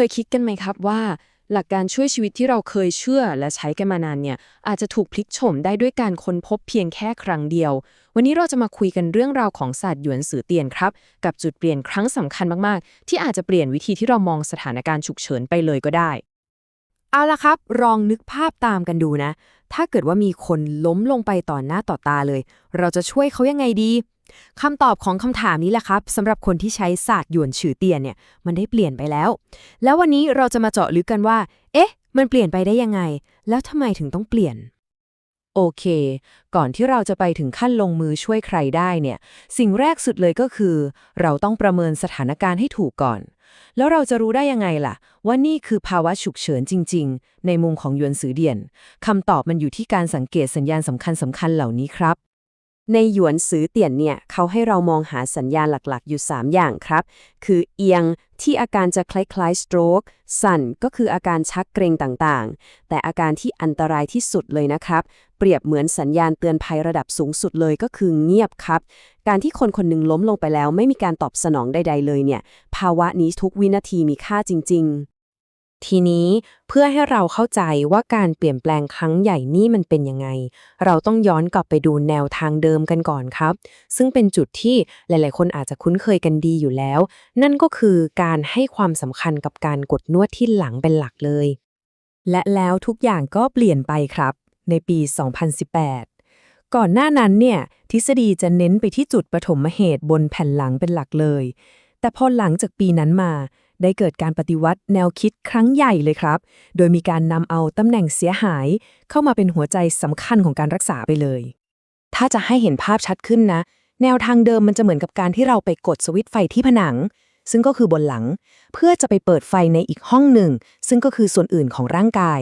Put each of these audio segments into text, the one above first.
เคยคิดกันไหมครับว่า หลักการช่วยชีวิตที่เราเคยเชื่อและใช้กันมานานเนี่ยอาจจะถูกพลิกโฉมได้ด้วยการค้นพบเพียงแค่ครั้งเดียว วันนี้เราจะมาคุยกันเรื่องราวของศาสตร์หยวนสือเตียนครับ กับจุดเปลี่ยนครั้งสำคัญมากๆ ที่อาจจะเปลี่ยนวิธีที่เรามองสถานการณ์ฉุกเฉินไปเลยก็ได้ เอาละครับ ลองนึกภาพตามกันดูนะ ถ้าเกิดว่ามีคนล้มลงไปต่อหน้าต่อตาเลย เราจะช่วยเขายังไงดี คำตอบของคำถามนี้แหละครับสำหรับคนที่ใช้ศาสตร์หยวนฉือเตียนเนี่ยมันได้เปลี่ยนไปแล้ว แล้ววันนี้เราจะมาเจาะลึกกันว่า เอ๊ะ มันเปลี่ยนไปได้ยังไง แล้วทำไมถึงต้องเปลี่ยน โอเค ก่อนที่เราจะไปถึงขั้นลงมือช่วยใครได้เนี่ย สิ่งแรกสุดเลยก็คือ เราต้องประเมินสถานการณ์ให้ถูกก่อน แล้วเราจะรู้ได้ยังไงล่ะ ว่านี่คือภาวะฉุกเฉินจริง ๆ ในมุมของยวนซือเดียนคำตอบมันอยู่ที่การสังเกตสัญญาณสำคัญสำคัญเหล่านี้ครับ ในหยวนซือเตี่ยนเนี่ยเขาให้เรามองหาสัญญาณหลักๆ อยู่ 3 อย่างครับ คือเอียงที่อาการจะคล้ายๆ stroke สั่นก็คืออาการชักเกรงต่างๆ แต่อาการที่อันตรายที่สุดเลยนะครับ เปรียบเหมือนสัญญาณเตือนภัยระดับสูงสุดเลยก็คือเงียบครับ การที่คนคนหนึ่งล้มลงไปแล้ว ไม่มีการตอบสนองใด ๆ เลยเนี่ย ภาวะนี้ทุกวินาทีมีค่าจริง ๆ ทีนี้เพื่อให้เราเข้าใจว่าการเปลี่ยนแปลงครั้งใหญ่นี่มันเป็นยังไง เราต้องย้อนกลับไปดูแนวทางเดิมกันก่อนครับ ซึ่งเป็นจุดที่หลาย ๆ คนอาจจะคุ้นเคยกันดีอยู่แล้ว นั่นก็คือการให้ความสำคัญกับการกดนวดที่หลังเป็นหลักเลย และแล้วทุกอย่างก็เปลี่ยนไปครับ ในปี 2018 ก่อนหน้านั้นเนี่ยทฤษฎีจะเน้นไปที่จุดปฐมเหตุบนแผ่นหลังเป็นหลักเลย แต่พอหลังจากปีนั้นมา ได้เกิดการปฏิวัติแนวคิดครั้งใหญ่เลยครับ โดยมีการนำเอาตำแหน่งเสียหาย เข้ามาเป็นหัวใจสำคัญของการรักษาไปเลย ถ้าจะให้เห็นภาพชัดขึ้นนะ แนวทางเดิมมันจะเหมือนกับการที่เราไปกดสวิตช์ไฟที่ผนัง ซึ่งก็คือบนหลัง เพื่อจะไปเปิดไฟในอีกห้องหนึ่ง ซึ่งก็คือส่วนอื่นของร่างกาย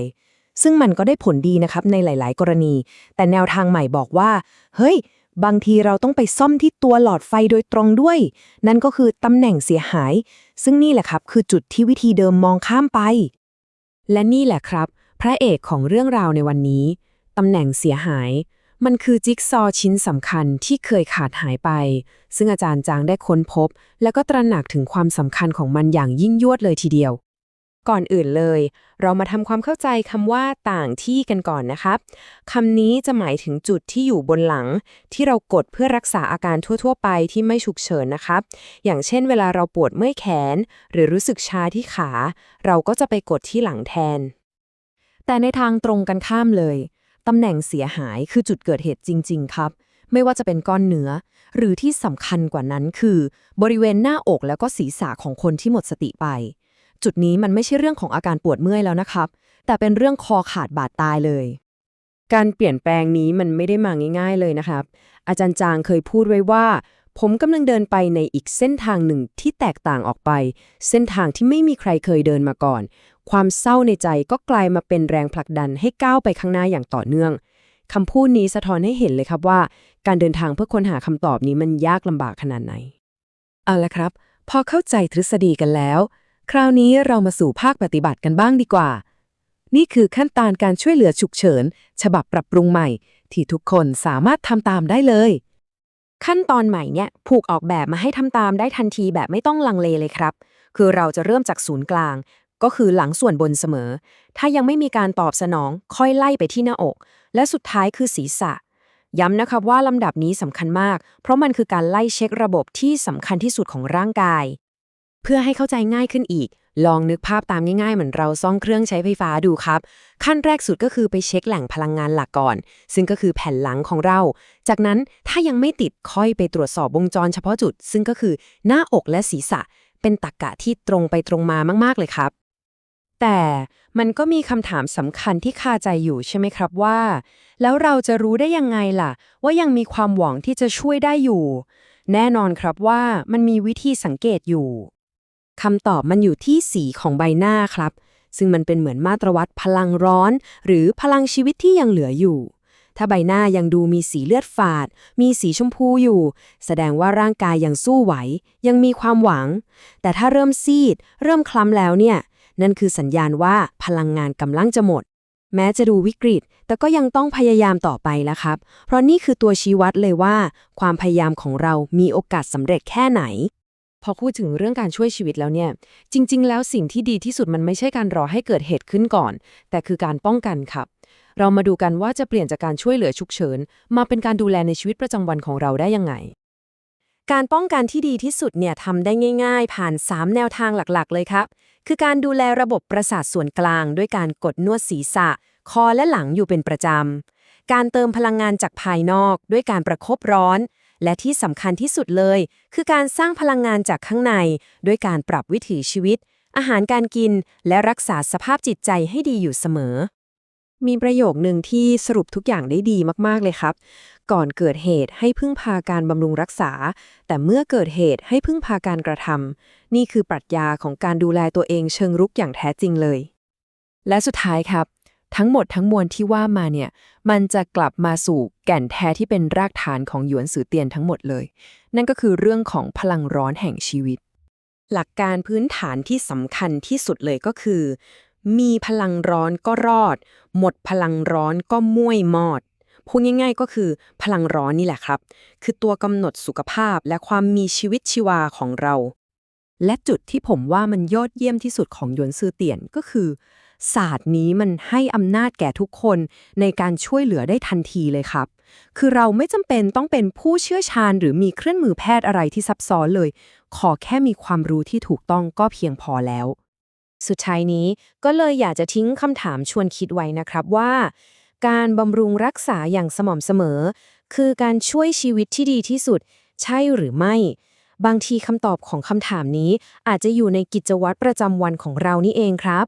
ซึ่งมันก็ได้ผลดีนะครับในหลาย ๆ กรณี แต่แนวทางใหม่บอกว่า เฮ้ย บางทีเราต้องไปซ่อมที่ตัวหลอดไฟโดยตรงด้วย นั่นก็คือตำแหน่งเสียหาย ซึ่งนี่แหละครับคือจุดที่วิธีเดิมมองข้ามไป และนี่แหละครับ พระเอกของเรื่องราวในวันนี้ตำแหน่งเสียหาย มันคือจิ๊กซอว์ชิ้นสำคัญที่เคยขาดหายไป ซึ่งอาจารย์จางได้ค้นพบ แล้วก็ตระหนักถึงความสำคัญของมันอย่างยิ่งยวดเลยทีเดียว ก่อนอื่นเลย เรามาทำความเข้าใจคำว่าต่างที่กันก่อนนะครับคำนี้จะหมายถึงจุดที่อยู่บนหลัง ที่เรากดเพื่อรักษาอาการทั่ว ๆ ไปที่ไม่ฉุกเฉินนะครับ อย่างเช่น เวลาเราปวดเมื่อยแขน หรือรู้สึกชาที่ขา เราก็จะไปกดที่หลังแทน แต่ในทางตรงกันข้ามเลยตำแหน่งเสียหายคือจุดเกิดเหตุจริง ๆ ครับ ไม่ว่าจะเป็นก้อนเนื้อ หรือที่สำคัญกว่านั้นคือ บริเวณหน้าอกแล้วก็ศีรษะของคนที่หมดสติไป จุดนี้มันไม่ใช่เรื่องของอาการปวดเมื่อยแล้วนะครับ แต่เป็นเรื่องคอขาดบาดตายเลย การเปลี่ยนแปลงนี้มันไม่ได้มาง่าย ๆเลยนะครับ อาจารย์จางเคยพูดไว้ว่า ผมกำลังเดินไปในอีกเส้นทางหนึ่งที่แตกต่างออกไป เส้นทางที่ไม่มีใครเคยเดินมาก่อน ความเศร้าในใจก็กลายมาเป็นแรงผลักดันให้ก้าวไปข้างหน้าอย่างต่อเนื่องคำพูดนี้สะท้อนให้เห็นเลยครับว่า การเดินทางเพื่อค้นหาคำตอบนี้มันยากลำบากขนาดไหน เอาละครับ พอเข้าใจทฤษฎีกันแล้ว คราวนี้เรามาสู่ภาคปฏิบัติกันบ้างดีกว่า นี่คือขั้นตอนการช่วยเหลือฉุกเฉิน ฉบับปรับปรุงใหม่ ที่ทุกคนสามารถทำตามได้เลย ขั้นตอนใหม่เนี่ยผูกออกแบบมาให้ทำตามได้ทันทีแบบไม่ต้องลังเลเลยครับ คือเราจะเริ่มจากศูนย์กลาง ก็คือหลังส่วนบนเสมอ ถ้ายังไม่มีการตอบสนอง ค่อยไล่ไปที่หน้าอก และสุดท้ายคือศีรษะย้ำนะครับว่าลำดับนี้สำคัญมาก เพราะมันคือการไล่เช็คระบบที่สำคัญที่สุดของร่างกาย เพื่อให้เข้าใจง่ายขึ้นอีก ลองนึกภาพตามง่ายๆ เหมือนเราซ่อมเครื่องใช้ไฟฟ้าดูครับ ขั้นแรกสุดก็คือไปเช็คแหล่งพลังงานหลักก่อน ซึ่งก็คือแผ่นหลังของเรา จากนั้นถ้ายังไม่ติดค่อยไปตรวจสอบวงจรเฉพาะจุด ซึ่งก็คือหน้าอกและศีรษะ เป็นตรรกะที่ตรงไปตรงมามากๆเลยครับ แต่มันก็มีคำถามสำคัญที่คาใจอยู่ใช่ไหมครับว่า แล้วเราจะรู้ได้ยังไงล่ะ ว่ายังมีความหวังที่จะช่วยได้อยู่ แน่นอนครับว่ามันมีวิธีสังเกตอยู่ คำตอบมันอยู่ที่สีของใบหน้าครับ ซึ่งมันเป็นเหมือนมาตรวัดพลังร้อน หรือพลังชีวิตที่ยังเหลืออยู่ ถ้าใบหน้ายังดูมีสีเลือดฝาด มีสีชมพูอยู่ แสดงว่าร่างกายยังสู้ไหว ยังมีความหวัง แต่ถ้าเริ่มซีด เริ่มคล้ำแล้วเนี่ย นั่นคือสัญญาณว่าพลังงานกำลังจะหมด แม้จะดูวิกฤต แต่ก็ยังต้องพยายามต่อไปแล้วครับ เพราะนี่คือตัวชี้วัดเลยว่า ความพยายามของเรามีโอกาสสำเร็จแค่ไหน พอพูดถึงเรื่องการช่วยชีวิตแล้วเนี่ย จริง ๆ แล้วสิ่งที่ดีที่สุดมันไม่ใช่การรอให้เกิดเหตุขึ้นก่อน แต่คือการป้องกันครับ เรามาดูกันว่าจะเปลี่ยนจากการช่วยเหลือฉุกเฉิน มาเป็นการดูแลในชีวิตประจำวันของเราได้ยังไง การป้องกันที่ดีที่สุดเนี่ยทำได้ง่าย ๆ ผ่าน 3 แนวทางหลักๆ เลยครับ คือการดูแลระบบประสาทส่วนกลาง ด้วยการกดนวดศีรษะ คอและหลังอยู่เป็นประจำการเติมพลังงานจากภายนอก ด้วยการประคบร้อน และที่สำคัญที่สุดเลย คือการสร้างพลังงานจากข้างใน ด้วยการปรับวิถีชีวิต อาหารการกิน และรักษาสภาพจิตใจให้ดีอยู่เสมอ มีประโยคหนึ่งที่สรุปทุกอย่างได้ดีมากๆเลยครับ ก่อนเกิดเหตุให้พึ่งพาการบำรุงรักษา แต่เมื่อเกิดเหตุให้พึ่งพาการกระทำนี่คือปรัชญาของการดูแลตัวเองเชิงรุกอย่างแท้จริงเลย และสุดท้ายครับ ทั้งหมดทั้งมวลที่ว่ามาเนี่ย มันจะกลับมาสู่แก่นแท้ที่เป็นรากฐานของหยวนสือเตียนทั้งหมดเลย นั่นก็คือเรื่องของพลังร้อนแห่งชีวิต หลักการพื้นฐานที่สำคัญที่สุดเลยก็คือ มีพลังร้อนก็รอด หมดพลังร้อนก็ม่วยมอดพูดง่ายๆก็คือพลังร้อนนี่แหละครับ คือตัวกำหนดสุขภาพและความมีชีวิตชีวาของเรา และจุดที่ผมว่ามันยอดเยี่ยมที่สุดของหยวนซือเตียนก็คือ ศาสตร์นี้มันให้อำนาจแก่ทุกคนในการช่วยเหลือได้ทันทีเลยครับ คือเราไม่จำเป็นต้องเป็นผู้เชี่ยวชาญ หรือมีเครื่องมือแพทย์อะไรที่ซับซ้อนเลย ขอแค่มีความรู้ที่ถูกต้องก็เพียงพอแล้ว สุดท้ายนี้ก็เลยอยากจะทิ้งคำถามชวนคิดไว้นะครับว่า การบำรุงรักษาอย่างสม่ำเสมอ คือการช่วยชีวิตที่ดีที่สุด ใช่หรือไม่บางทีคำตอบของคำถามนี้อาจจะอยู่ในกิจวัตรประจำวันของเรานี่เองครับ